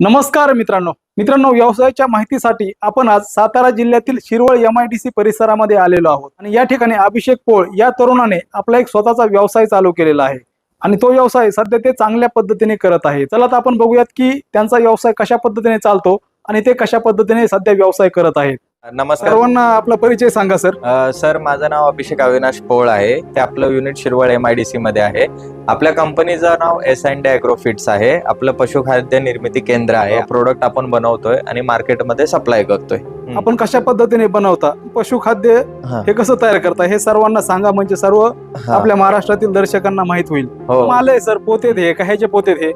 नमस्कार मित्रांनो. मित्रांनो व्यवसायाच्या माहितीसाठी आपण आज सातारा जिल्ह्यातील Shirwal M I D C परिसरामध्ये आलेलो आहोत. आणि या ठिकाणी अभिषेक पोळ या तरुणाने आपला एक स्वतःचा व्यवसाय चालू केलेला आहे. आणि तो व्यवसाय सध्या ते चांगल्या पद्धतीने करत आहे. चला तर आपण बघूयात की त्यांचा व्यवसाय कशा पद्धतीने चालतो आणि ते कशा पद्धतीने सध्या व्यवसाय करत आहेत. नमस्कार. सर्वांना आपला परिचय सांगा सर. अ, सर माझं नाव अभिषेक अविनाश पोळ आहे. ते आपलं unit Shirwal M I D C मध्ये आहे. आपल्या कंपनीचं नाव एस अँड ॲग्रोफिट्स आहे. आपलं पशुखाद्य निर्मिती केंद्र आहे. प्रोडक्ट आपण बनवतोय आणि मार्केटमध्ये सप्लाय करतोय. आपण कशा पद्धतीने बनवता पशुखाद्य हा. हे कसं तयार करता हे सर्वांना सांगा म्हणजे सर्व. आपल्या महाराष्ट्रातील दर्शकांना माहीत होईल. हो. माल आहे सर पोते हे का ह्याचे पोते हे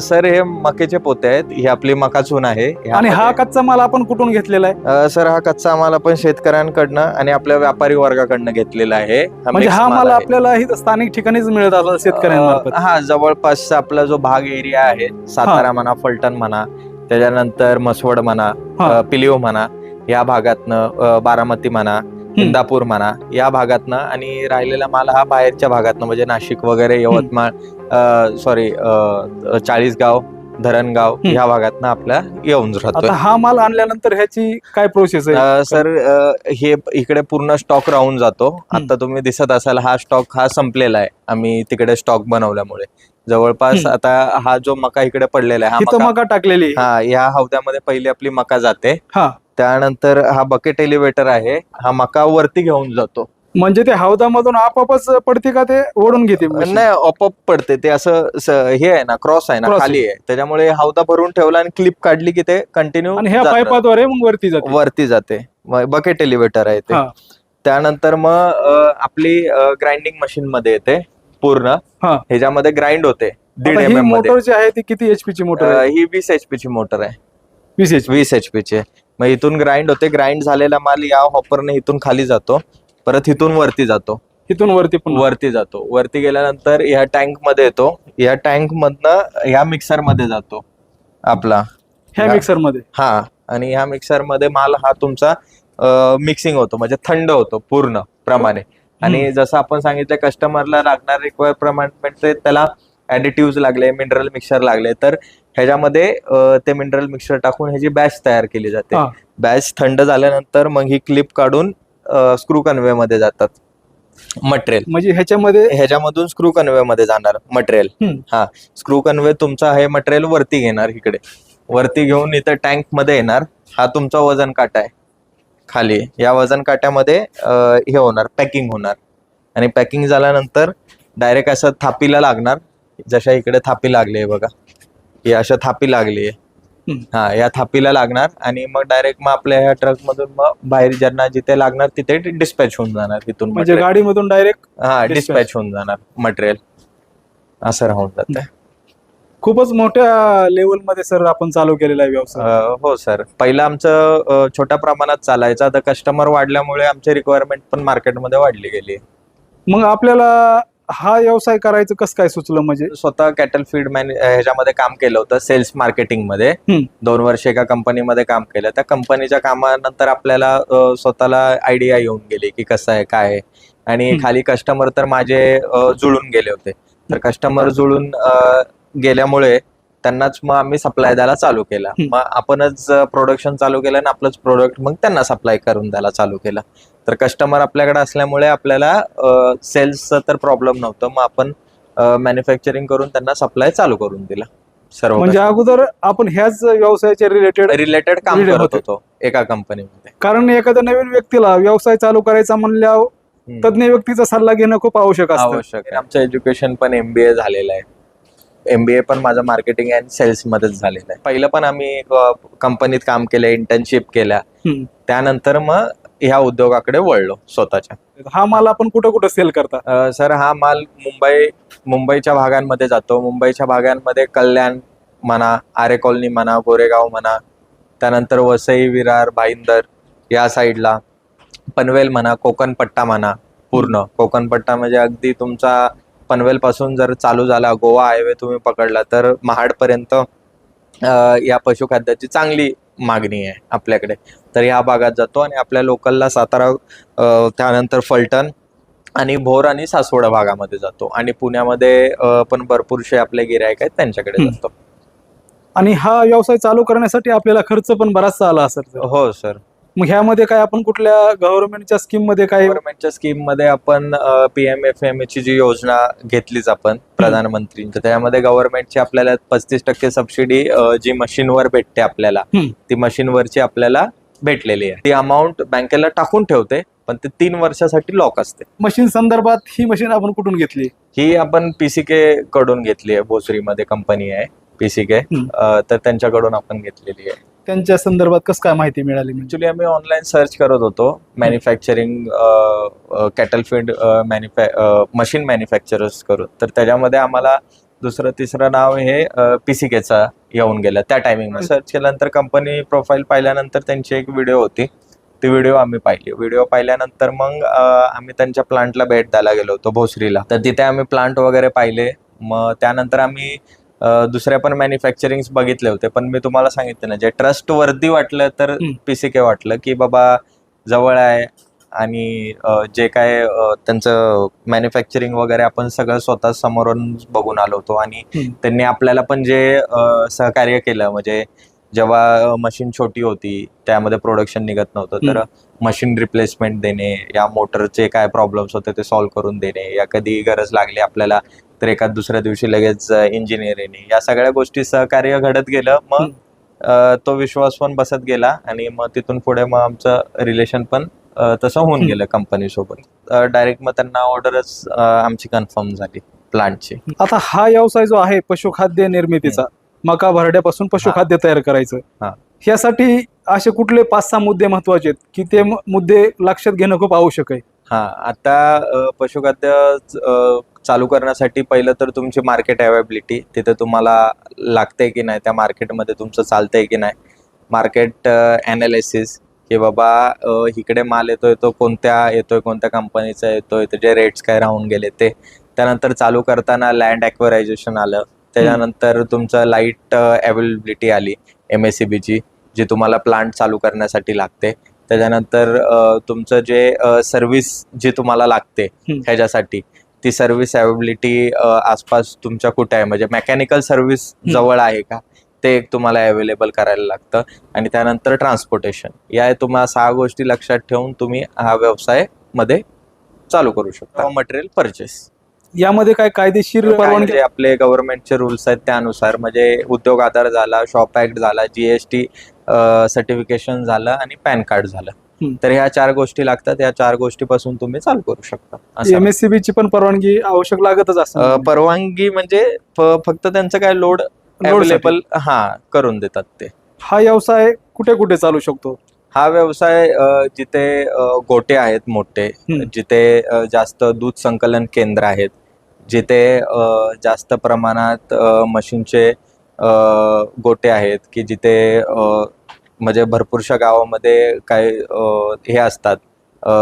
सर हे मकेचे पोते आहेत ही आपली मका चून आहे आणि हा कच्चा माल आपण कुठून घेतलेला आहे? सर हा कच्चा आम्हाला पण शेतकऱ्यांकडनं आणि आपल्या व्यापारी वर्गाकडनं घेतलेला आहे. म्हणजे हा माल. आपल्याला स्थानिक ठिकाणीच मिळत असला शेतकऱ्यांमार्फत. अ, हा जवळपास आपला जो भाग एरिया आहे सातारा म्हणा फलटण म्हणा त्याच्यानंतर मसवड म्हणा पिलिओ म्हणा या भागातनं बारामती म्हणा इंदापूर म्हणा या भागातनं आणि राहिलेला माल हा बाहेरच्या भागातनं म्हणजे नाशिक वगैरे यवतमाळ सॉरी चाळीसगाव धरणगाव. ह्या भागातनं आपल्या येऊन राहतोय. आता हा माल आणल्यानंतर ह्याची काय प्रोसेस आहे? सर हे इकडे पूर्ण स्टॉक राहून जातो. आता तुम्ही दिसत असाल हा स्टॉक हा संपलेला आहे. आम्ही तिकडे स्टॉक बनवल्यामुळे. जवळपास. आता हा जो मका इकडे पडलेला आहे हा इथं मका मका टाकलेली. आहे. हा या हौद्यामध्ये पहिली आपली मका जाते. हा. त्यानंतर हा बकेट एलिव्हेटर आहे हा मका वरती घेऊन जातो. म्हणजे ते हौदामधून आपापच पडते का ते ओढून घेते machine? नाही ऑपअप पडते. ते असं स- हे आहे ना क्रॉस आहे ना Cross खाली आहे. त्याच्यामुळे हौदा भरून ठेवला आणि क्लिप काढली की ते कंटिन्यू आणि ह्या पाईपाद्वारे मग वरती जाते. वरती जाते. बकेट एलिव्हेटर आहे ते. हा. त्यानंतर मग अ, आपली ग्राइंडिंग मशीन मध्ये येते. पूर्ण हा. ह्याच्यामध्ये ग्राइंड होते. दीड आता एम ही एममध्ये. मोटर जी आहे ती किती एचपी ची मोटर अ, आहे ही वीस एचपी ची मोटर आहे. वीस एचपी वीस एचपी ची आहे. मग इथून ग्राइंड होते. ग्राइंड झालेला माल या हॉपरने इथून खाली जातो. परत इथून वरती जातो. इथून वरती पण वरती जातो. वरती गेल्यानंतर ह्या टँकमध्ये येतो. या टँक मधनं ह्या मिक्सरमध्ये जातो. आपला. ह्या या- मिक्सरमध्ये? हा. आणि ह्या मिक्सरमध्ये माल हा तुमचा मिक्सिंग होतो. म्हणजे थंड होतो पूर्ण प्रमाणे. आणि जसं आपण सांगितलं कस्टमरला लागणार रिक्वायर प्रमाणे ते त्याला ऍडिटिव्ह लागले मिनरल मिक्सर लागले. तर ह्याच्यामध्ये ते मिनरल मिक्सर टाकून ह्याची बॅच तयार केली जाते. बॅच थंड झाल्यानंतर मग ही क्लिप काढून स्क्रू कन्वे मध्ये जातात. मटेरियल म्हणजे ह्याच्यामध्ये ह्याच्यामधून स्क्रू कन्वे मध्ये जाणार मटेरियल. हा. स्क्रू कन्वे तुमचा हे मटेरियल वरती घेणार इकडे. वरती घेऊन इथं टँकमध्ये येणार. हा तुमचा वजन काटा आहे. खाली. या वजन काट्यामध्ये हे होणार पॅकिंग होणार. आणि पॅकिंग झाल्यानंतर डायरेक्ट असं थापीला लागणार. जशा इकडे थापी लागली आहे बघा. ही अशा थापी लागली आहे. हा या थापीला लागणार आणि मग डायरेक्ट मग आपल्या ह्या ट्रक मधून मग बाहेर ज्यांना जिथे लागणार तिथे डिस्पॅच होऊन जाणार तिथून म्हणजे. गाडीमधून डायरेक्ट हा. डिस्पॅच होऊन जाणार मटेरियल असं राहून जाते. खूपच मोठ्या लेवलमध्ये सर आपण चालू केलेला आहे व्यवसाय. अं, हो सर पहिलं आमचं अं, छोट्या प्रमाणात चालायचं. आता कस्टमर वाढल्यामुळे आमची रिक्वायरमेंट पण मार्केटमध्ये वाढली गेली. मग आपल्याला हा व्यवसाय करायचं कसं काय सुचलं म्हणजे? स्वतः कॅटल फीड मॅन ह्याच्यामध्ये काम केलं होतं सेल्स मार्केटिंगमध्ये हम्म. दोन वर्ष एका कंपनीमध्ये काम केलं. त्या कंपनीच्या कामानंतर आपल्याला अं, स्वतःला आयडिया येऊन गेली की कसं आहे काय आहे. आणि हम्म. खाली कस्टमर तर माझे अं, जुळून गेले होते. तर कस्टमर जुळून अं, गेल्यामुळे त्यांनाच मग आम्ही सप्लाय द्यायला चालू केला. मग आपणच प्रोडक्शन चालू केलं आणि आपलंच प्रोडक्ट मग त्यांना सप्लाय करून द्यायला चालू केलं. तर कस्टमर आपल्याकडे असल्यामुळे आपल्याला सेल्सचं तर प्रॉब्लेम नव्हतं. मग आपण मॅन्युफॅक्चरिंग करून त्यांना सप्लाय चालू करून दिला. सर्व म्हणजे अगोदर आपण ह्याच व्यवसायाच्या रिलेटेड रिलेटेड काम करत होते. एका कंपनीमध्ये कारण एखाद्या नवीन व्यक्तीला व्यवसाय चालू करायचा म्हणल्यावर. तज्ञ व्यक्तीचा सल्ला घेणं खूप आवश्यक आवश्यक आहे. आमचं एज्युकेशन पण एमबीए झालेलं आहे. एमबीए पण माझं मार्केटिंग अँड सेल्स मध्येच झालेलं आहे. पहिलं पण आम्ही कंपनीत काम केलं इंटर्नशिप केल्या. त्यानंतर मग ह्या उद्योगाकडे वळलो स्वतःच्या. हा माल आपण कुठं कुठं सेल करता? सर हा माल मुंबई मुंबईच्या भागांमध्ये जातो. मुंबईच्या भागांमध्ये कल्याण म्हणा आरे कॉलनी म्हणा गोरेगाव म्हणा त्यानंतर वसई विरार भाईंदर या साईडला पनवेल म्हणा कोकण पट्टा म्हणा पूर्ण. कोकण पट्टा म्हणजे अगदी तुमचा पनवेल पासून जर चालू झाला गोवा हायवे तुम्ही पकडला तर महाडपर्यंत या पशुखाद्याची चांगली मागणी आहे आपल्याकडे. तर या भागात जातो आणि आपल्या लोकलला सातारा त्यानंतर फलटण आणि भोर आणि सासवड भागामध्ये जातो. आणि पुण्यामध्ये पण भरपूरसे आपले गिरायक आहेत त्यांच्याकडे. जातो. आणि हा व्यवसाय चालू करण्यासाठी आपल्याला खर्च पण बराचसा आला असेल. हो सर. मग ह्यामध्ये काय आपण कुठल्या गव्हर्नमेंटच्या स्कीममध्ये काय गव्हर्नमेंटच्या स्कीममध्ये आपण पी एम एफ एम ची जी योजना घेतलीच आपण प्रधानमंत्रींची त्यामध्ये गव्हर्नमेंटची आपल्याला पस्तीस टक्के सबसिडी जी मशीनवर भेटते आपल्याला. ती मशीनवरची आपल्याला भेटलेली आहे. ती अमाऊंट बँकेला टाकून ठेवते पण ते तीन वर्षासाठी लॉक असते. मशीन संदर्भात ही मशीन आपण कुठून घेतली? ही आपण पीसीके कडून घेतली आहे. भोसरीमध्ये कंपनी आहे पीसीके. तर त्यांच्याकडून आपण घेतलेली आहे. त्यांच्या संदर्भात कसं काय माहिती मिळाली म्हणजे? ऍक्च्युली आम्ही ऑनलाईन सर्च करत होतो. Manufacturing cattle feed machine manufacturers करून. तर त्याच्यामध्ये आम्हाला दुसरं तिसरं नाव हे पीसीकेचा येऊन गेलं. त्या टायमिंग सर्च केल्यानंतर कंपनी प्रोफाईल पाहिल्यानंतर त्यांची एक व्हिडिओ होती. ती व्हिडिओ आम्ही पाहिली. व्हिडिओ पाहिल्यानंतर मग आम्ही त्यांच्या प्लांटला भेट द्यायला गेलो होतो भोसरीला. तर तिथे आम्ही प्लांट वगैरे पाहिले. मग त्यानंतर आम्ही दुसऱ्या पण मॅन्युफॅक्चरिंग बघितले होते पण मी तुम्हाला सांगितलं ना जे ट्रस्ट वर्दी वाटलं तर. पीसीके वाटलं की बाबा जवळ आहे आणि जे काय त्यांचं मॅन्युफॅक्चरिंग वगैरे आपण सगळं स्वतः समोरून बघून आलो होतो आणि. त्यांनी आपल्याला पण जे सहकार्य केलं म्हणजे जेव्हा मशीन छोटी होती त्यामध्ये प्रोडक्शन निघत नव्हतं तर मशीन रिप्लेसमेंट देणे या मोटरचे काय प्रॉब्लेम्स होते ते सॉल्व्ह करून देणे या कधी गरज लागली आपल्याला तर एका दुसऱ्या दिवशी लगेच इंजिनियर येणे या सगळ्या गोष्टी सहकार्य घडत गेलं. मग तो विश्वास पण बसत गेला आणि मग तिथून पुढे मग आमचं रिलेशन पण तसं होऊन. गेलं कंपनी सोबत. डायरेक्ट मग त्यांना ऑर्डरच आमची कन्फर्म झाली प्लांटची आता हा व्यवसाय जो आहे पशुखाद्य निर्मितीचा मका भरड्यापासून पशुखाद्य तयार करायचं हा. यासाठी असे कुठले पाच सहा मुद्दे महत्त्वाचे आहेत की ते मुद्दे लक्षात घेणं खूप आवश्यक आहे? हा आता पशुखाद्य चालू करण्यासाठी पहिलं तर तुमची मार्केट अवेबिलिटी तिथे तुम्हाला लागते की नाही त्या मार्केटमध्ये तुमचं चालतंय की नाही? मार्केट अनालिसिस की बाबा अ, इकडे माल येतोय तो कोणत्या येतोय कोणत्या कंपनीचा येतोय त्याचे रेट्स काय राहून गेले ते. त्यानंतर चालू करताना लँड ॲक्वरायझेशन आलं. त्याच्यानंतर तुमचं लाइट अवेलेबिलिटी आली एम एस सी बीची जी तुम्हाला प्लांट चालू करण्यासाठी लागते. त्याच्यानंतर तुमचं जे सर्व्हिस जी तुम्हाला लागते. ह्याच्यासाठी ती सर्व्हिस अवेबिलिटी आसपास तुमच्या कुठे आहे? म्हणजे मेकॅनिकल सर्व्हिस. जवळ आहे का? ते एक तुम्हाला अवेलेबल करायला लागतं. आणि त्यानंतर ट्रान्सपोर्टेशन या तुम्हाला सहा गोष्टी लक्षात ठेवून तुम्ही हा व्यवसायमध्ये चालू करू शकता. मटेरियल परचेस यामध्ये काय कायदेशीर परवानगी? जे आपले गव्हर्नमेंटचे रुल्स आहेत त्यानुसार. म्हणजे उद्योग आधार झाला शॉप ऍक्ट झाला जीएसटी सर्टिफिकेशन झालं आणि पॅन कार्ड झालं. तर ह्या चार गोष्टी लागतात या चार गोष्टीपासून तुम्ही चालू करू शकता. असं. एमएससीबी ची पण परवानगी आवश्यक लागतच अ, असं परवानगी म्हणजे फक्त त्यांचं काय लोड अवेलेबल हा करून देतात ते. हा व्यवसाय कुठे कुठे चालू शकतो? हा व्यवसाय जिथे गोटे आहेत मोठे. जिथे जास्त दूध संकलन केंद्र आहेत जिथे जास्त प्रमाणात मशीनचे गोटे आहेत की जिथे म्हणजे भरपूरशा गावामध्ये काय हे असतात.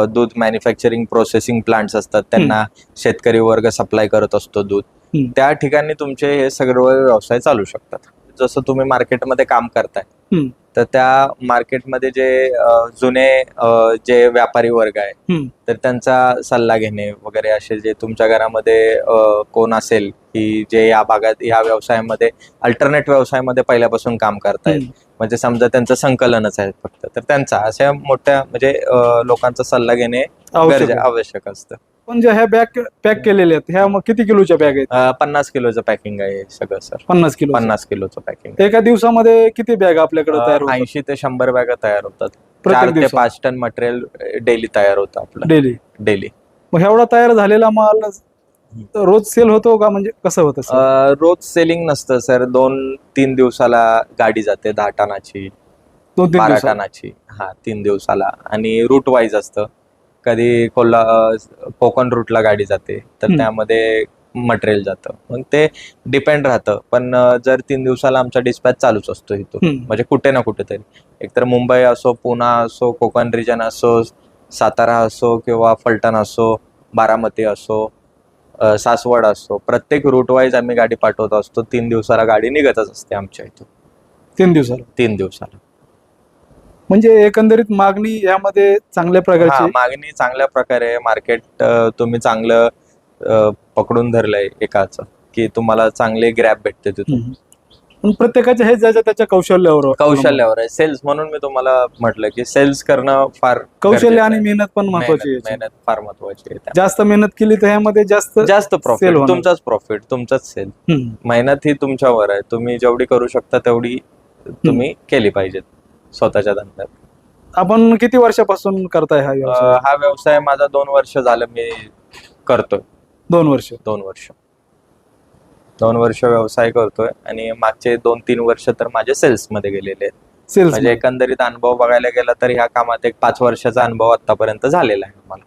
दूध मॅन्युफॅक्चरिंग प्रोसेसिंग प्लांट्स असतात. त्यांना शेतकरी वर्ग सप्लाय करत असतो दूध. त्या ठिकाणी तुमचे हे सगळे व्यवसाय चालू शकतात. जसं तुम्ही मार्केटमध्ये काम करताय. तर त्या मार्केटमध्ये जे जुने जे व्यापारी वर्ग आहे. तर त्यांचा सल्ला घेणे वगैरे असे जे तुमच्या घरामध्ये कोण असेल की जे या भागात या व्यवसायामध्ये अल्टरनेट व्यवसायामध्ये पहिल्यापासून काम करतायत. म्हणजे समजा त्यांचं संकलनच आहे फक्त तर त्यांचा अशा मोठ्या म्हणजे लोकांचा सल्ला घेणे. आवश्यक असतं पण ज्या ह्या बॅग पॅक केलेल्या आहेत ह्या मग किती किलोच्या बॅग आहेत? अ, पन्नास किलोचं पॅकिंग आहे सगळं सर पन्नास किलो. पन्नास किलोचं पॅकिंग एका दिवसामध्ये किती बॅग आपल्याकडे तयार होतात? ऐंशी ते शंभर बॅगा तयार होतात. चार प्रत्येक ते दिवसात? पाच टन मटेरियल डेली तयार होतं आपलं. डेली डेली मग एवढा तयार झालेला माल रोज सेल होतो का? म्हणजे कसं होतं sir? रोज सेलिंग नसतं सर दोन तीन दिवसाला गाडी जाते दहा टनाची दोन तीन बारा दिवसात? टनाची. हा तीन दिवसाला. आणि रूट वाईज असतं. कधी कोल्हा कोकण रूटला गाडी जाते तर. त्यामध्ये मटेरियल जातं. मग ते डिपेंड राहतं. पण जर तीन दिवसाला आमचा डिस्पॅच चालूच असतो इथून. म्हणजे कुठे ना कुठेतरी. एकतर मुंबई असो पुणा असो कोकण रिजन असो सातारा असो किंवा फलटण असो बारामती असो सासवड असो प्रत्येक रूट वाईज आम्ही गाडी पाठवत असतो. तीन दिवसाला गाडी निघतच असते आमच्या इथून. तीन दिवसाला? तीन दिवसाला. म्हणजे एकंदरीत मागणी यामध्ये चांगल्या हा प्रकारची मागणी चांगल्या प्रकारे मार्केट तुम्ही चांगलं अ, पकडून धरलंय एकाच की तुम्हाला चांगले ग्रॅप भेटते तिथून हम्म. पण प्रत्येकाच्या हे ज्याच्या त्याच्या कौशल्यावर. कौशल्यावर आहे सेल्स म्हणून मी तुम्हाला म्हटलं की सेल्स करणं फार कौशल्य गरजेचं आणि आहे. मेहनत पण महत्वाची मेहनत आहे मेहनत फार महत्वाची आहे. जास्त मेहनत केली तर ह्यामध्ये जास्त जास्त प्रॉफिट होणार. तुमचाच प्रॉफिट तुमचाच सेल हम्म. मेहनत ही तुमच्यावर आहे तुम्ही जेवढी करू शकता तेवढी तुम्ही केली पाहिजेत स्वतःच्या धंद्यात. आपण किती वर्षापासून करताय हा व्यवसाय? अं, हा व्यवसाय माझा दोन वर्ष झालं मी करतोय. दोन वर्ष. दोन वर्ष. दोन वर्ष व्यवसाय करतोय आणि मागचे दोन तीन वर्ष तर माझे सेल्समध्ये गेलेले आहेत. सेल्स म्हणजे एकंदरीत अनुभव बघायला गेला तर ह्या कामात एक पाच वर्षाचा अनुभव आतापर्यंत झालेला आहे मला.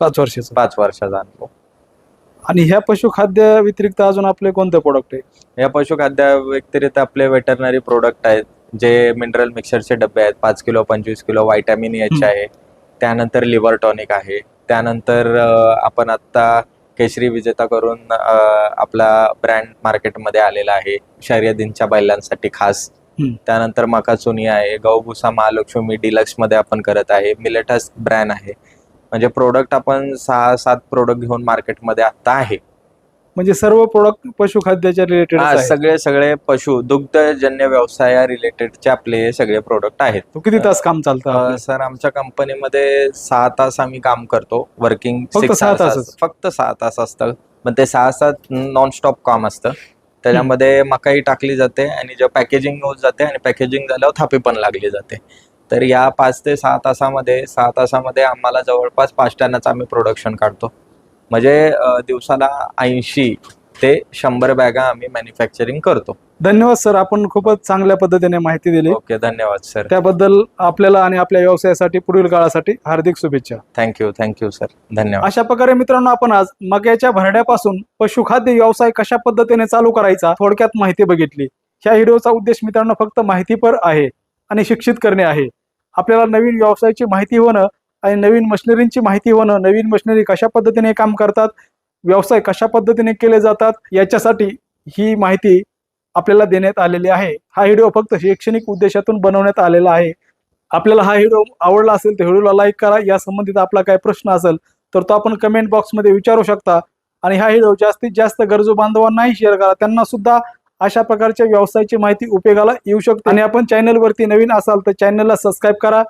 पाच वर्षाचा? पाच वर्षाचा अनुभव. आणि ह्या पशुखाद्य व्यतिरिक्त अजून आपले कोणते प्रोडक्ट आहे या पशुखाद्या व्यतिरिक्त आपले वेटरनरी प्रोडक्ट आहेत. जे मिनरल मिक्सरचे डबे आहेत पाच किलो पंचवीस किलो व्हायटॅमिन एच. आहे. त्यानंतर लिव्हर टॉनिक आहे. त्यानंतर आपण आता केशरी विजेता करून आपला ब्रँड मार्केटमध्ये आलेला आहे. शर्यतींच्या बैलांसाठी खास. त्यानंतर मकाचुनी आहे. गौभुसा महालक्ष्मी डिलक्समध्ये आपण करत आहे. मिलेटस ब्रँड आहे. म्हणजे प्रोडक्ट आपण सहा सात प्रोडक्ट घेऊन मार्केटमध्ये आता आहे. म्हणजे सर्व प्रोडक्ट पशुखाद्याच्या रिलेटेड हा सगळे सगळे पशु दुग्धजन्य व्यवसाया रिलेटेडचे आपले हे सगळे प्रोडक्ट आहेत. किती तास काम चालतं? सर आमच्या कंपनीमध्ये सहा तास आम्ही काम करतो. वर्किंग फक्त सहा तासच? फक्त सहा तास असतं. पण ते सहा तास नॉन स्टॉप काम असतं. त्याच्यामध्ये मकाई टाकली जाते आणि जे पॅकेजिंग होत जाते आणि पॅकेजिंग झाल्यावर थापी पण लागली जाते. तर या पाच ते सहा तासामध्ये सहा तासामध्ये आम्हाला जवळपास पाच टनाचं आम्ही प्रोडक्शन काढतो. म्हणजे दिवसाला ऐंशी ते शंभर बॅगा आम्ही मॅन्युफॅक्चरिंग करतो. धन्यवाद सर. आपण खूपच चांगल्या पद्धतीने माहिती दिली. ओके धन्यवाद सर. त्याबद्दल आपल्याला आणि आपल्या व्यवसायासाठी पुढील काळासाठी हार्दिक शुभेच्छा. थँक्यू थँक्यू सर धन्यवाद. अशा प्रकारे मित्रांनो आपण आज मक्याच्या भरड्यापासून पशुखाद्य व्यवसाय कशा पद्धतीने चालू करायचा थोडक्यात माहिती बघितली. ह्या व्हिडिओचा उद्देश मित्रांनो फक्त माहितीपर आहे आणि शिक्षित करणे आहे. आपल्याला नवीन व्यवसायाची माहिती होणं आणि नवीन मशिनरींची माहिती होणं नवीन मशिनरी कशा पद्धतीने काम करतात व्यवसाय कशा पद्धतीने केले जातात याच्यासाठी ही माहिती आपल्याला देण्यात आलेली आहे. हा व्हिडिओ फक्त शैक्षणिक उद्देशातून बनवण्यात आलेला आहे. आपल्याला हा व्हिडिओ आवडला असेल तर व्हिडिओला लाईक करा. या संबंधित आपला काय प्रश्न असेल तर तो आपण कमेंट बॉक्समध्ये विचारू शकता. आणि हा व्हिडिओ जास्तीत जास्त गरजू बांधवांनाही शेअर करा. त्यांना सुद्धा अशा प्रकारच्या व्यवसायाची माहिती उपयोगाला येऊ शकते. आणि आपण चॅनलवरती नवीन असाल तर चॅनलला सबस्क्राईब करा.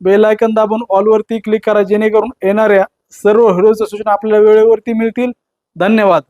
बेल आयकन दाबून ऑलवरती क्लिक करा जेणेकरून येणाऱ्या सर्व व्हिडिओच्या सूचना आपल्याला वेळेवरती मिळतील. धन्यवाद.